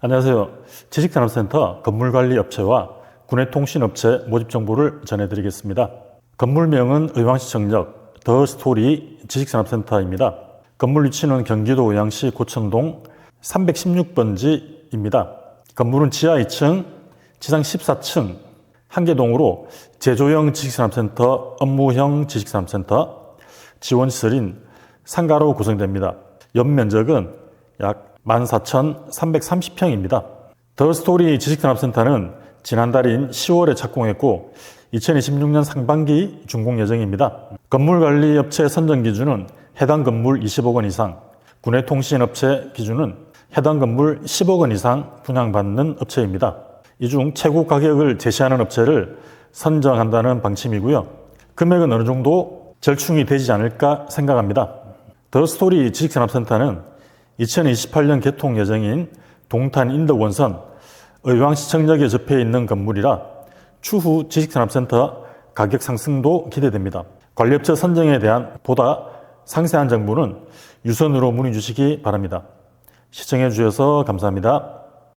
안녕하세요. 지식산업센터 건물관리업체와 군해통신업체 모집 정보를 전해드리겠습니다. 건물명은 의왕시청역 더 스토리 지식산업센터입니다. 건물 위치는 경기도 의왕시 고천동 316번지입니다. 건물은 지하 2층, 지상 14층, 한개동으로 제조형 지식산업센터, 업무형 지식산업센터, 지원시설인 상가로 구성됩니다. 연면적은 약 14,330평입니다. 더 스토리 지식산업센터는 지난달인 10월에 착공했고 2026년 상반기 준공 예정입니다. 건물관리업체 선정 기준은 해당 건물 20억 원 이상, 군해통신업체 기준은 해당 건물 10억 원 이상 분양받는 업체입니다. 이 중 최고 가격을 제시하는 업체를 선정한다는 방침이고요. 금액은 어느 정도 절충이 되지 않을까 생각합니다. 더 스토리 지식산업센터는 2028년 개통 예정인 동탄 인덕원선 의왕시청역에 접해 있는 건물이라 추후 지식산업센터 가격 상승도 기대됩니다. 관리업체 선정에 대한 보다 상세한 정보는 유선으로 문의 주시기 바랍니다. 시청해 주셔서 감사합니다.